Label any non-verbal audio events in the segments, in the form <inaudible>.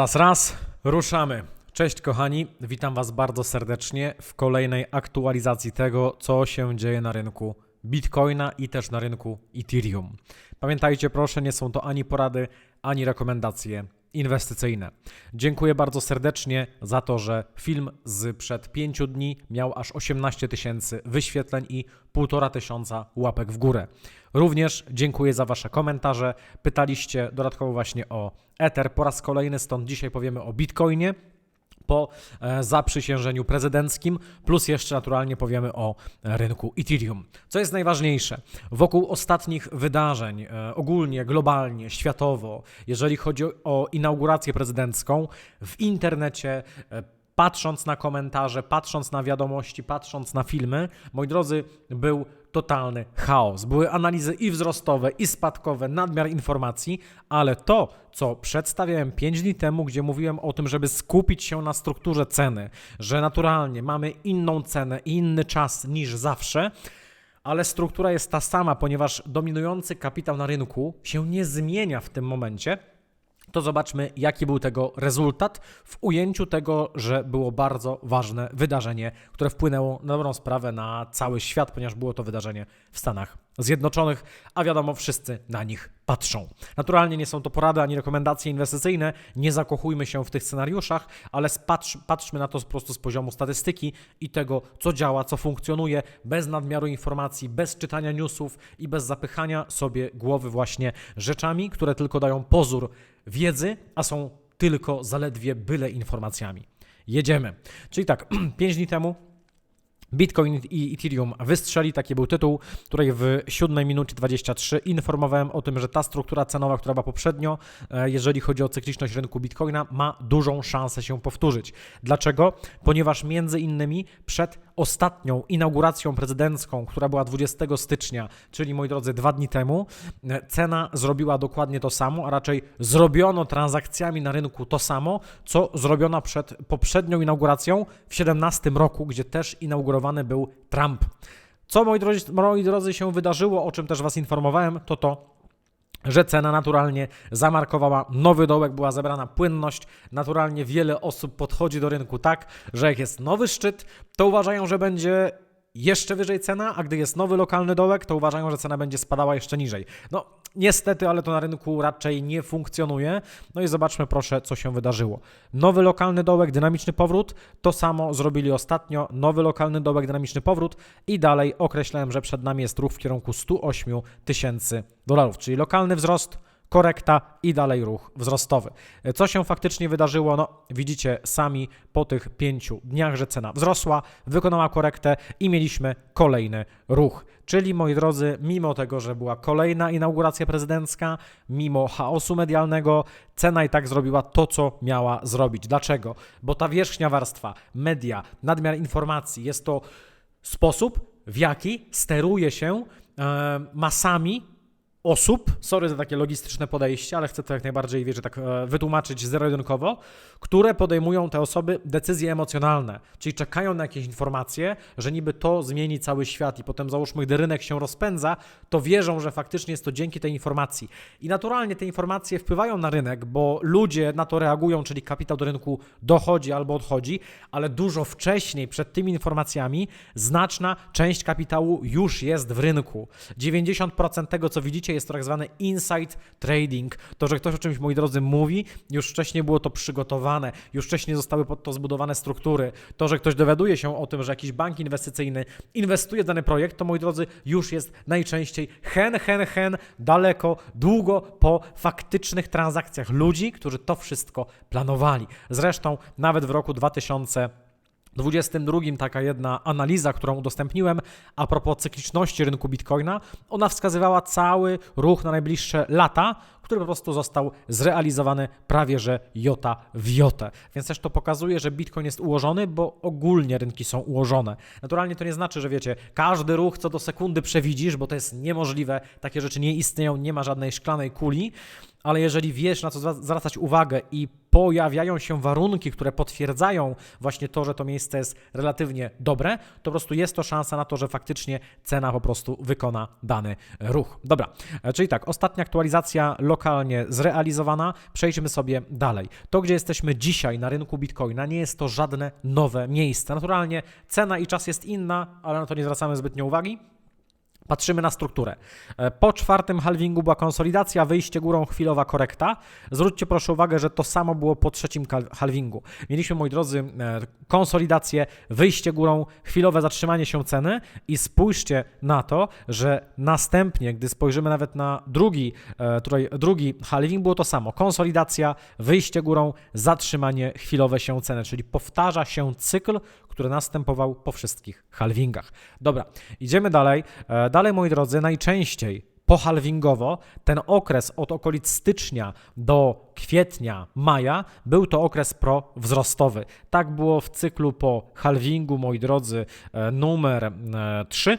Raz, raz, ruszamy. Cześć kochani, witam Was bardzo serdecznie w kolejnej aktualizacji tego, co się dzieje na rynku Bitcoina i też na rynku Ethereum. Pamiętajcie proszę, nie są to ani porady, ani rekomendacje inwestycyjne. Dziękuję bardzo serdecznie za to, że film z przed 5 dni miał aż 18 tysięcy wyświetleń i 1,5 tysiąca łapek w górę. Również dziękuję za Wasze komentarze. Pytaliście dodatkowo właśnie o Ether po raz kolejny, stąd dzisiaj powiemy o Bitcoinie po e, zaprzysiężeniu prezydenckim, plus jeszcze naturalnie powiemy o rynku Ethereum. Co jest najważniejsze? Wokół ostatnich wydarzeń, e, ogólnie, globalnie, światowo, jeżeli chodzi o inaugurację prezydencką, w internecie, e, patrząc na komentarze, patrząc na wiadomości, patrząc na filmy, moi drodzy, był totalny chaos. Były analizy i wzrostowe, i spadkowe, nadmiar informacji, ale to, co przedstawiałem 5 dni temu, gdzie mówiłem o tym, żeby skupić się na strukturze ceny, że naturalnie mamy inną cenę i inny czas niż zawsze, ale struktura jest ta sama, ponieważ dominujący kapitał na rynku się nie zmienia w tym momencie to zobaczmy, jaki był tego rezultat w ujęciu tego, że było bardzo ważne wydarzenie, które wpłynęło na dobrą sprawę na cały świat, ponieważ było to wydarzenie w Stanach Zjednoczonych, a wiadomo, wszyscy na nich patrzą. Naturalnie nie są to porady ani rekomendacje inwestycyjne, nie zakochujmy się w tych scenariuszach, ale patrz, patrzmy na to po prostu z poziomu statystyki i tego, co działa, co funkcjonuje, bez nadmiaru informacji, bez czytania newsów i bez zapychania sobie głowy właśnie rzeczami, które tylko dają pozór wiedzy, a są tylko zaledwie byle informacjami. Jedziemy. Czyli tak, <clears throat> 5 dni temu Bitcoin i Ethereum wystrzeli, taki był tytuł, której w 7 minucie 23 informowałem o tym, że ta struktura cenowa, która była poprzednio, e, jeżeli chodzi o cykliczność rynku Bitcoina, ma dużą szansę się powtórzyć. Dlaczego? Ponieważ między innymi przed ostatnią inauguracją prezydencką, która była 20 stycznia, czyli moi drodzy, dwa dni temu, cena zrobiła dokładnie to samo, a raczej zrobiono transakcjami na rynku to samo, co zrobiono przed poprzednią inauguracją w 17 roku, gdzie też inaugurowano był Trump. Co, moi drodzy, moi drodzy, się wydarzyło, o czym też Was informowałem, to to, że cena naturalnie zamarkowała nowy dołek, była zebrana płynność. Naturalnie wiele osób podchodzi do rynku tak, że jak jest nowy szczyt, to uważają, że będzie jeszcze wyżej cena, a gdy jest nowy lokalny dołek, to uważają, że cena będzie spadała jeszcze niżej. No, niestety, ale to na rynku raczej nie funkcjonuje. No i zobaczmy proszę, co się wydarzyło. Nowy lokalny dołek, dynamiczny powrót, to samo zrobili ostatnio. Nowy lokalny dołek, dynamiczny powrót i dalej określałem, że przed nami jest ruch w kierunku 108 tysięcy dolarów, czyli lokalny wzrost korekta i dalej ruch wzrostowy. Co się faktycznie wydarzyło? No, widzicie sami po tych pięciu dniach, że cena wzrosła, wykonała korektę i mieliśmy kolejny ruch. Czyli moi drodzy, mimo tego, że była kolejna inauguracja prezydencka, mimo chaosu medialnego, cena i tak zrobiła to, co miała zrobić. Dlaczego? Bo ta wierzchnia warstwa, media, nadmiar informacji jest to sposób, w jaki steruje się e, masami osób, sorry za takie logistyczne podejście, ale chcę to jak najbardziej, wiecie, tak e, wytłumaczyć zero-jedynkowo, które podejmują te osoby decyzje emocjonalne, czyli czekają na jakieś informacje, że niby to zmieni cały świat i potem załóżmy, gdy rynek się rozpędza, to wierzą, że faktycznie jest to dzięki tej informacji. I naturalnie te informacje wpływają na rynek, bo ludzie na to reagują, czyli kapitał do rynku dochodzi albo odchodzi, ale dużo wcześniej, przed tymi informacjami, znaczna część kapitału już jest w rynku. 90% tego, co widzicie, jest to tak zwany inside trading. To, że ktoś o czymś, moi drodzy, mówi, już wcześniej było to przygotowane, już wcześniej zostały pod to zbudowane struktury. To, że ktoś dowiaduje się o tym, że jakiś bank inwestycyjny inwestuje w dany projekt, to, moi drodzy, już jest najczęściej hen, hen, hen, daleko, długo po faktycznych transakcjach ludzi, którzy to wszystko planowali. Zresztą nawet w roku 2000 22 taka jedna analiza, którą udostępniłem a propos cykliczności rynku Bitcoina, ona wskazywała cały ruch na najbliższe lata, który po prostu został zrealizowany prawie że jota w jotę. Więc też to pokazuje, że Bitcoin jest ułożony, bo ogólnie rynki są ułożone. Naturalnie to nie znaczy, że wiecie, każdy ruch co do sekundy przewidzisz, bo to jest niemożliwe, takie rzeczy nie istnieją, nie ma żadnej szklanej kuli, ale jeżeli wiesz na co zwracać uwagę i pojawiają się warunki, które potwierdzają właśnie to, że to miejsce jest relatywnie dobre, to po prostu jest to szansa na to, że faktycznie cena po prostu wykona dany ruch. Dobra, czyli tak, ostatnia aktualizacja lokalna lokalnie zrealizowana. Przejdźmy sobie dalej. To, gdzie jesteśmy dzisiaj na rynku Bitcoina, nie jest to żadne nowe miejsce. Naturalnie cena i czas jest inna, ale na to nie zwracamy zbytnio uwagi. Patrzymy na strukturę. E, Po czwartym halvingu była konsolidacja, wyjście górą, chwilowa korekta. Zwróćcie proszę uwagę, że to samo było po trzecim halvingu. Mieliśmy, moi drodzy, e, konsolidację, wyjście górą, chwilowe zatrzymanie się ceny i spójrzcie na to, że następnie, gdy spojrzymy nawet na drugi, e, tutaj drugi halving, było to samo. Konsolidacja, wyjście górą, zatrzymanie, chwilowe się ceny, czyli powtarza się cykl, który następował po wszystkich halvingach. Dobra, idziemy dalej. E, Dalej, moi drodzy, najczęściej pohalvingowo ten okres od okolic stycznia do kwietnia, maja był to okres prowzrostowy. Tak było w cyklu po halvingu, moi drodzy, e, numer 3.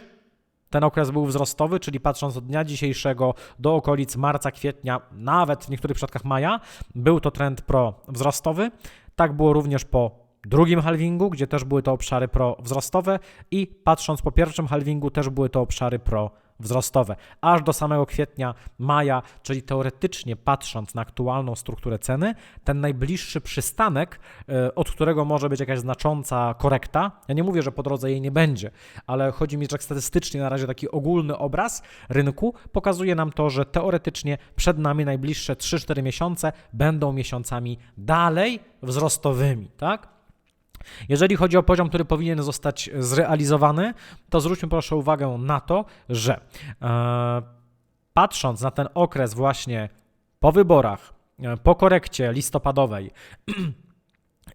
Ten okres był wzrostowy, czyli patrząc od dnia dzisiejszego do okolic marca, kwietnia, nawet w niektórych przypadkach maja, był to trend prowzrostowy. Tak było również po drugim halvingu, gdzie też były to obszary prowzrostowe i patrząc po pierwszym halvingu też były to obszary prowzrostowe. Aż do samego kwietnia, maja, czyli teoretycznie patrząc na aktualną strukturę ceny, ten najbliższy przystanek, e, od którego może być jakaś znacząca korekta, ja nie mówię, że po drodze jej nie będzie, ale chodzi mi, że tak statystycznie na razie taki ogólny obraz rynku pokazuje nam to, że teoretycznie przed nami najbliższe 3-4 miesiące będą miesiącami dalej wzrostowymi, tak? Jeżeli chodzi o poziom, który powinien zostać zrealizowany, to zwróćmy proszę uwagę na to, że e, patrząc na ten okres właśnie po wyborach, e, po korekcie listopadowej, <clears throat>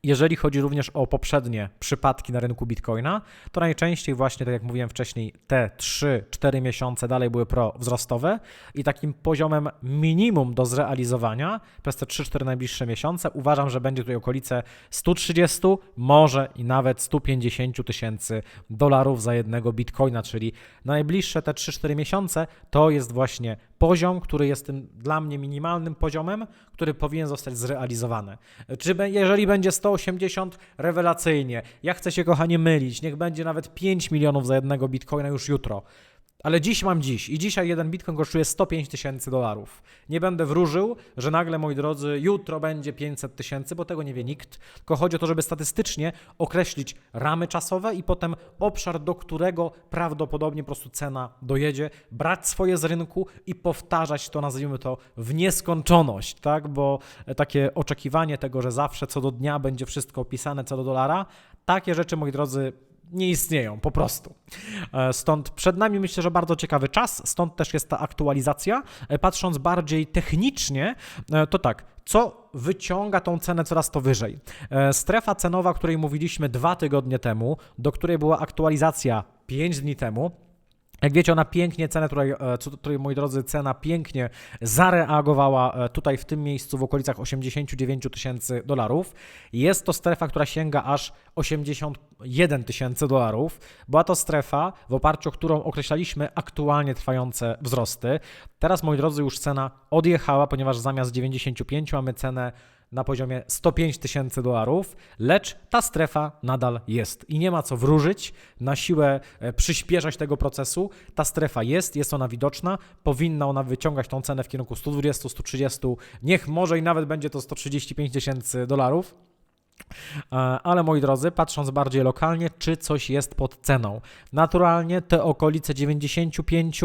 jeżeli chodzi również o poprzednie przypadki na rynku Bitcoina, to najczęściej właśnie, tak jak mówiłem wcześniej, te 3-4 miesiące dalej były prowzrostowe i takim poziomem minimum do zrealizowania przez te 3-4 najbliższe miesiące uważam, że będzie tutaj okolice 130, może i nawet 150 tysięcy dolarów za jednego Bitcoina, czyli najbliższe te 3-4 miesiące to jest właśnie poziom, który jest tym dla mnie minimalnym poziomem, który powinien zostać zrealizowany. Czy jeżeli będzie 180, rewelacyjnie. Ja chcę się, kochanie, mylić. Niech będzie nawet 5 milionów za jednego bitcoina już jutro. Ale dziś mam dziś i dzisiaj jeden bitcoin kosztuje 105 tysięcy dolarów. Nie będę wróżył, że nagle, moi drodzy, jutro będzie 500 tysięcy, bo tego nie wie nikt. Tylko chodzi o to, żeby statystycznie określić ramy czasowe i potem obszar, do którego prawdopodobnie po prostu cena dojedzie, brać swoje z rynku i powtarzać to, nazwijmy to, w nieskończoność, tak? Bo takie oczekiwanie tego, że zawsze co do dnia będzie wszystko opisane co do dolara, takie rzeczy, moi drodzy, nie istnieją po prostu. E, Stąd przed nami myślę, że bardzo ciekawy czas, stąd też jest ta aktualizacja. E, Patrząc bardziej technicznie, e, to tak, co wyciąga tą cenę coraz to wyżej? Strefa cenowa, o której mówiliśmy dwa tygodnie temu, do której była aktualizacja 5 dni temu, jak wiecie, ona pięknie, cenę, której, e, której, moi drodzy, cena pięknie zareagowała e, tutaj w tym miejscu w okolicach 89 tysięcy dolarów. Jest to strefa, która sięga aż 81 tysięcy dolarów. Była to strefa, w oparciu o którą określaliśmy aktualnie trwające wzrosty. Teraz, moi drodzy, już cena odjechała, ponieważ zamiast 95 mamy cenę na poziomie 105 tysięcy dolarów, lecz ta strefa nadal jest i nie ma co wróżyć, na siłę e, przyspieszać tego procesu. Ta strefa jest, jest ona widoczna, powinna ona wyciągać tą cenę w kierunku 120, 130, niech może i nawet będzie to 135 tysięcy dolarów. E, Ale moi drodzy, patrząc bardziej lokalnie, czy coś jest pod ceną? Naturalnie te okolice 95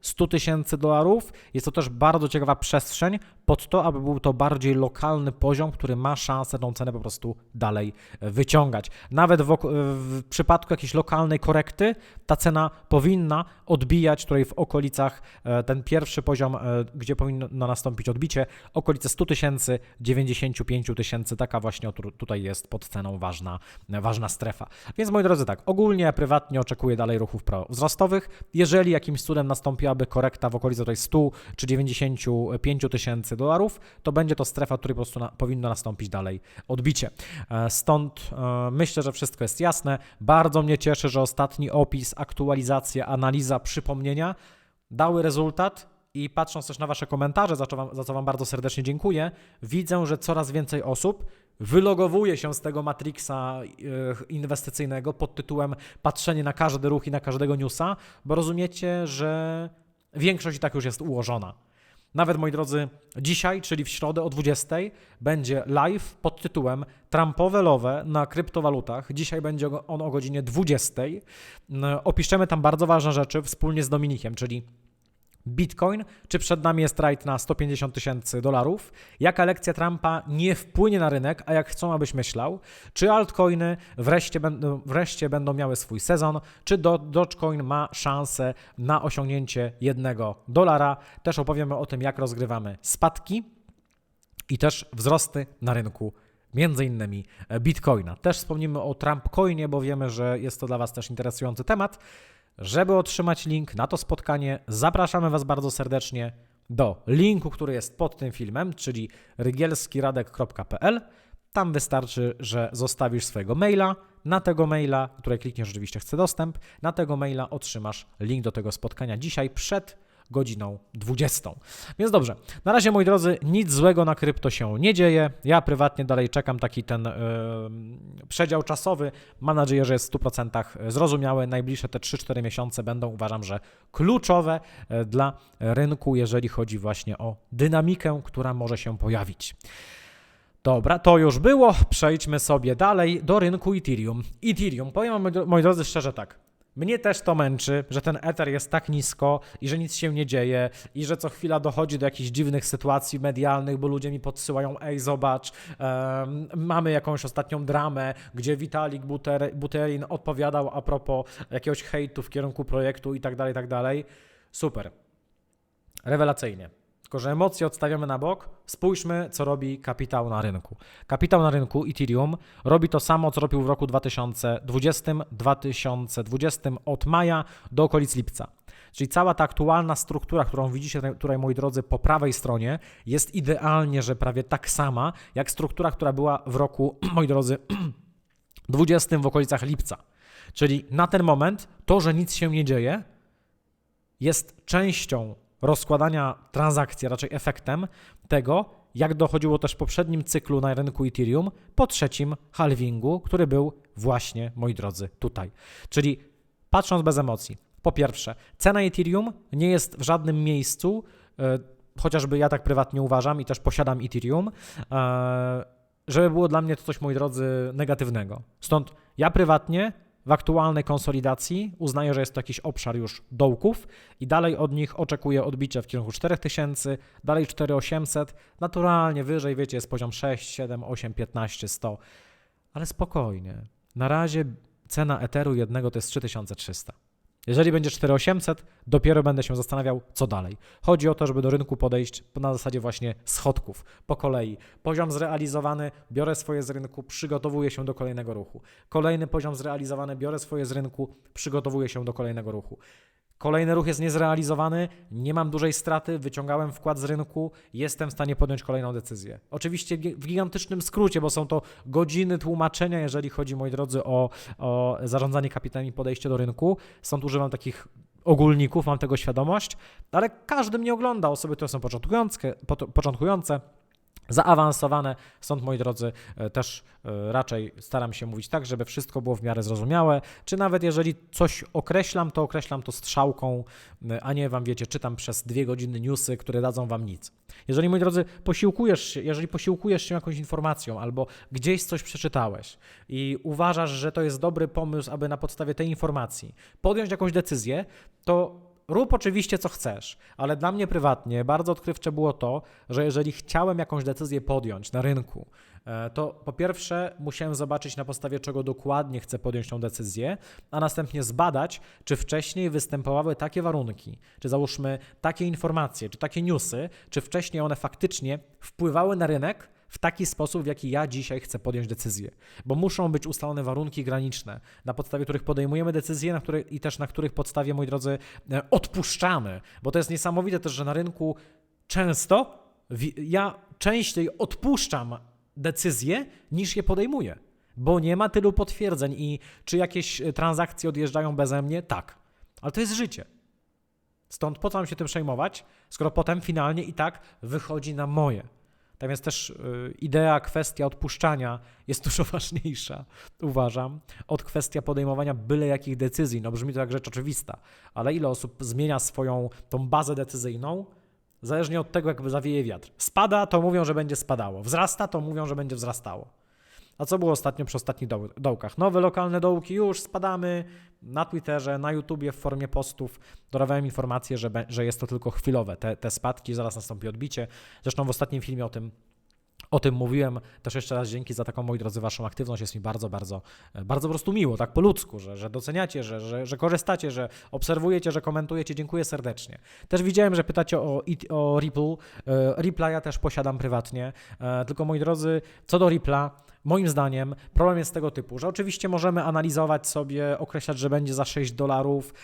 100 tysięcy dolarów jest to też bardzo ciekawa przestrzeń pod to, aby był to bardziej lokalny poziom, który ma szansę tą cenę po prostu dalej e, wyciągać. Nawet w, w przypadku jakiejś lokalnej korekty ta cena powinna odbijać tutaj w okolicach e, ten pierwszy poziom, e, gdzie powinno nastąpić odbicie, okolice 100 tysięcy, 95 tysięcy, taka właśnie tutaj jest pod ceną ważna, ważna strefa. Więc moi drodzy, tak, ogólnie prywatnie oczekuję dalej ruchów wzrostowych. Jeżeli jakimś cudem nastąpiłaby korekta w okolicy tutaj 100 czy 95 tysięcy dolarów, to będzie to strefa, w której po prostu na, powinno nastąpić dalej odbicie. E, Stąd e, myślę, że wszystko jest jasne. Bardzo mnie cieszy, że ostatni opis, aktualizacja, analiza, przypomnienia dały rezultat. I patrząc też na Wasze komentarze, za co, wam, za co Wam bardzo serdecznie dziękuję, widzę, że coraz więcej osób wylogowuje się z tego Matrixa e, inwestycyjnego pod tytułem patrzenie na każdy ruch i na każdego newsa, bo rozumiecie, że większość i tak już jest ułożona. Nawet moi drodzy, dzisiaj, czyli w środę o 20, będzie live pod tytułem Trumpowe lowe na kryptowalutach. Dzisiaj będzie on o godzinie 20. Opiszemy tam bardzo ważne rzeczy wspólnie z Dominikiem, czyli Bitcoin, czy przed nami jest rajd na 150 tysięcy dolarów, jaka lekcja Trumpa nie wpłynie na rynek, a jak chcą, abyś myślał, czy altcoiny wreszcie będą, wreszcie będą miały swój sezon, czy do, Dogecoin ma szansę na osiągnięcie jednego dolara. Też opowiemy o tym, jak rozgrywamy spadki i też wzrosty na rynku między innymi Bitcoina. Też wspomnimy o Trumpcoinie, bo wiemy, że jest to dla Was też interesujący temat. Żeby otrzymać link na to spotkanie, zapraszamy Was bardzo serdecznie do linku, który jest pod tym filmem, czyli rygielskiradek.pl. Tam wystarczy, że zostawisz swojego maila. Na tego maila, które klikniesz, oczywiście chce dostęp, na tego maila otrzymasz link do tego spotkania dzisiaj przed godziną 20. Więc dobrze, na razie moi drodzy, nic złego na krypto się nie dzieje. Ja prywatnie dalej czekam taki ten yy, przedział czasowy. Mam nadzieję, że jest w 100% zrozumiały. Najbliższe te 3-4 miesiące będą uważam, że kluczowe e, dla rynku, jeżeli chodzi właśnie o dynamikę, która może się pojawić. Dobra, to już było. Przejdźmy sobie dalej do rynku Ethereum. Ethereum, powiem moi drodzy szczerze tak. Mnie też to męczy, że ten Ether jest tak nisko i że nic się nie dzieje i że co chwila dochodzi do jakichś dziwnych sytuacji medialnych, bo ludzie mi podsyłają, ej zobacz, um, mamy jakąś ostatnią dramę, gdzie Vitalik Buter, Buterin odpowiadał a propos jakiegoś hejtu w kierunku projektu i tak dalej, tak dalej. Super. Rewelacyjnie. Tylko, że emocje odstawiamy na bok, spójrzmy, co robi kapitał na rynku. Kapitał na rynku Ethereum robi to samo, co robił w roku 2020-2020 od maja do okolic lipca. Czyli cała ta aktualna struktura, którą widzicie tutaj, moi drodzy, po prawej stronie, jest idealnie, że prawie tak sama, jak struktura, która była w roku, <clears throat> moi drodzy, <clears throat> 20 w okolicach lipca. Czyli na ten moment to, że nic się nie dzieje, jest częścią rozkładania transakcji, raczej efektem tego, jak dochodziło też w poprzednim cyklu na rynku Ethereum po trzecim halvingu, który był właśnie, moi drodzy, tutaj. Czyli patrząc bez emocji, po pierwsze, cena Ethereum nie jest w żadnym miejscu, e, chociażby ja tak prywatnie uważam i też posiadam Ethereum, e, żeby było dla mnie to coś, moi drodzy, negatywnego. Stąd ja prywatnie w aktualnej konsolidacji uznaję, że jest to jakiś obszar już dołków i dalej od nich oczekuję odbicia w kierunku 4000, dalej 4800, naturalnie wyżej, wiecie, jest poziom 6, 7, 8, 15, 100, ale spokojnie. Na razie cena Etheru jednego to jest 3300. Jeżeli będzie 4800, dopiero będę się zastanawiał, co dalej. Chodzi o to, żeby do rynku podejść na zasadzie właśnie schodków, po kolei. Poziom zrealizowany, biorę swoje z rynku, przygotowuję się do kolejnego ruchu. Kolejny poziom zrealizowany, biorę swoje z rynku, przygotowuję się do kolejnego ruchu. Kolejny ruch jest niezrealizowany, nie mam dużej straty, wyciągałem wkład z rynku, jestem w stanie podjąć kolejną decyzję. Oczywiście w gigantycznym skrócie, bo są to godziny tłumaczenia, jeżeli chodzi, moi drodzy, o, o zarządzanie kapitałem i podejście do rynku. Stąd używam takich ogólników, mam tego świadomość, ale każdy mnie ogląda, osoby, które są początkujące, początkujące zaawansowane. Stąd, moi drodzy, e, też e, raczej staram się mówić tak, żeby wszystko było w miarę zrozumiałe, czy nawet jeżeli coś określam, to określam to strzałką, a nie wam wiecie, czytam przez dwie godziny newsy, które dadzą wam nic. Jeżeli, moi drodzy, posiłkujesz się, jeżeli posiłkujesz się jakąś informacją albo gdzieś coś przeczytałeś i uważasz, że to jest dobry pomysł, aby na podstawie tej informacji podjąć jakąś decyzję, to rób oczywiście co chcesz, ale dla mnie prywatnie bardzo odkrywcze było to, że jeżeli chciałem jakąś decyzję podjąć na rynku, e, to po pierwsze musiałem zobaczyć na podstawie czego dokładnie chcę podjąć tą decyzję, a następnie zbadać, czy wcześniej występowały takie warunki, czy załóżmy takie informacje, czy takie newsy, czy wcześniej one faktycznie wpływały na rynek w taki sposób, w jaki ja dzisiaj chcę podjąć decyzję. Bo muszą być ustalone warunki graniczne, na podstawie których podejmujemy decyzje na które, i też na których podstawie, moi drodzy, e, odpuszczamy. Bo to jest niesamowite też, że na rynku często ja częściej odpuszczam decyzje niż je podejmuję. Bo nie ma tylu potwierdzeń i czy jakieś e, transakcje odjeżdżają beze mnie? Tak. Ale to jest życie. Stąd po co mam się tym przejmować, skoro potem finalnie i tak wychodzi na moje. Tak więc też y, idea, kwestia odpuszczania jest dużo <laughs> ważniejsza, uważam, od kwestia podejmowania byle jakich decyzji. No brzmi to jak rzecz oczywista, ale ile osób zmienia swoją tą bazę decyzyjną Zależnie od tego, jak zawieje wiatr. Spada, to mówią, że będzie spadało. Wzrasta, to mówią, że będzie wzrastało. A co było ostatnio przy ostatnich doł- dołkach? Nowe lokalne dołki, już spadamy. Na Twitterze, na YouTubie w formie postów dodawałem informację, że, że jest to tylko chwilowe, te, te spadki, zaraz nastąpi odbicie. Zresztą w ostatnim filmie o tym o tym mówiłem. Też jeszcze raz dzięki za taką, moi drodzy, waszą aktywność. Jest mi bardzo, bardzo, e, bardzo po prostu miło, tak po ludzku, że, że doceniacie, że, że, że korzystacie, że obserwujecie, że komentujecie. Dziękuję serdecznie. Też widziałem, że pytacie o, o Ripple. E, Ripple'a ja też posiadam prywatnie. E, Tylko, moi drodzy, co do Ripple'a, Moim zdaniem problem jest tego typu, że oczywiście możemy analizować sobie, określać, że będzie za 6 dolarów.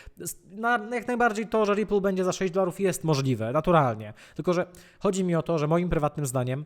Jak najbardziej to, że Ripple będzie za 6 dolarów jest możliwe, naturalnie. Tylko, że chodzi mi o to, że moim prywatnym zdaniem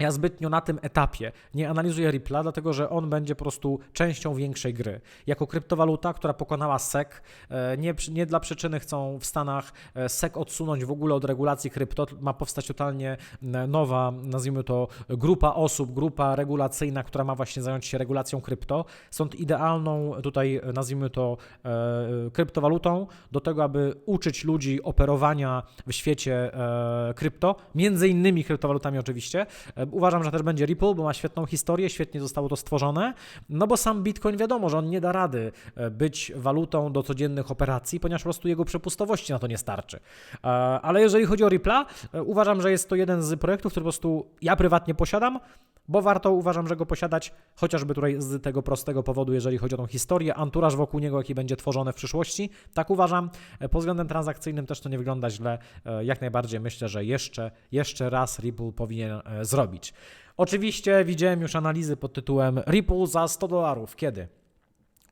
ja zbytnio na tym etapie nie analizuję Ripple'a, dlatego że on będzie po prostu częścią większej gry. Jako kryptowaluta, która pokonała SEC, e, nie, nie dla przyczyny chcą w Stanach e, SEC odsunąć w ogóle od regulacji krypto. Ma powstać totalnie n- nowa, nazwijmy to, grupa osób, grupa regulacyjna, która ma właśnie zająć się regulacją krypto. Stąd idealną tutaj, e, nazwijmy to, e, kryptowalutą do tego, aby uczyć ludzi operowania w świecie e, krypto, między innymi kryptowalutami oczywiście. E, Uważam, że też będzie Ripple, bo ma świetną historię, świetnie zostało to stworzone, no bo sam Bitcoin wiadomo, że on nie da rady e, być walutą do codziennych operacji, ponieważ po prostu jego przepustowości na to nie starczy. E, Ale jeżeli chodzi o Ripple'a, uważam, że jest to jeden z projektów, który po prostu ja prywatnie posiadam, bo warto uważam, że go posiadać, chociażby tutaj z tego prostego powodu, jeżeli chodzi o tą historię, anturaż wokół niego, jaki będzie tworzony w przyszłości. Tak uważam. E, Pod względem transakcyjnym też to nie wygląda źle. E, Jak najbardziej myślę, że jeszcze, jeszcze raz Ripple powinien e, zrobić. Oczywiście widziałem już analizy pod tytułem Ripple za 100 dolarów. Kiedy?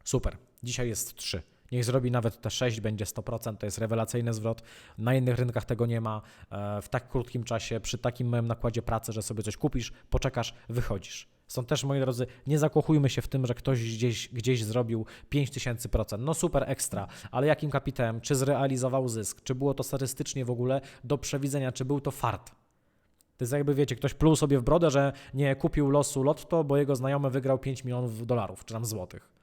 Super. Dzisiaj jest 3. Niech zrobi nawet te 6, będzie 100%. To jest rewelacyjny zwrot. Na innych rynkach tego nie ma. E, W tak krótkim czasie, przy takim małym nakładzie pracy, że sobie coś kupisz, poczekasz, wychodzisz. Stąd też, moi drodzy, nie zakochujmy się w tym, że ktoś gdzieś, gdzieś zrobił 5000%. No super, ekstra, ale jakim kapitałem? Czy zrealizował zysk? Czy było to statystycznie w ogóle do przewidzenia? Czy był to fart? To jest jakby, wiecie, ktoś pluł sobie w brodę, że nie kupił losu lotto, bo jego znajomy wygrał 5 milionów dolarów, czy tam złotych.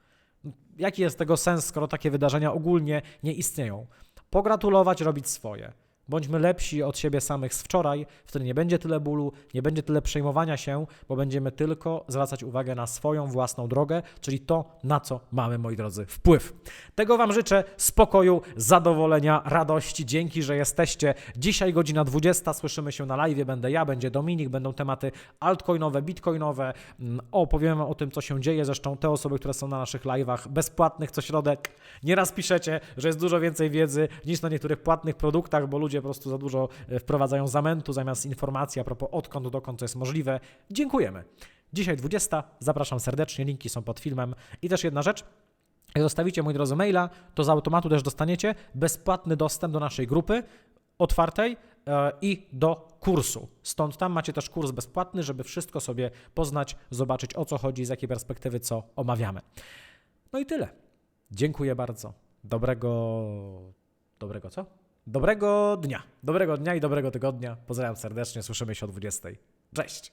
Jaki jest tego sens, skoro takie wydarzenia ogólnie nie istnieją? Pogratulować, robić swoje. Bądźmy lepsi od siebie samych z wczoraj, wtedy nie będzie tyle bólu, nie będzie tyle przejmowania się, bo będziemy tylko zwracać uwagę na swoją własną drogę, czyli to, na co mamy, moi drodzy, wpływ. Tego Wam życzę spokoju, zadowolenia, radości. Dzięki, że jesteście. Dzisiaj godzina 20, słyszymy się na live, będę ja, będzie Dominik, będą tematy altcoinowe, bitcoinowe, Mm, opowiemy o tym, co się dzieje. Zresztą te osoby, które są na naszych live'ach bezpłatnych co środę, nieraz piszecie, że jest dużo więcej wiedzy niż na niektórych płatnych produktach, bo ludzie po prostu za dużo e, wprowadzają zamętu zamiast informacji a propos odkąd dokąd to jest możliwe. Dziękujemy. Dzisiaj 20, zapraszam serdecznie, linki są pod filmem. I też jedna rzecz, jak zostawicie, moi drodzy, maila, to z automatu też dostaniecie bezpłatny dostęp do naszej grupy otwartej e, i do kursu. Stąd tam macie też kurs bezpłatny, żeby wszystko sobie poznać, zobaczyć o co chodzi, z jakiej perspektywy, co omawiamy. No i tyle. Dziękuję bardzo. Dobrego. Dobrego co? Dobrego dnia. Dobrego dnia i dobrego tygodnia. Pozdrawiam serdecznie. Słyszymy się o 20. Cześć.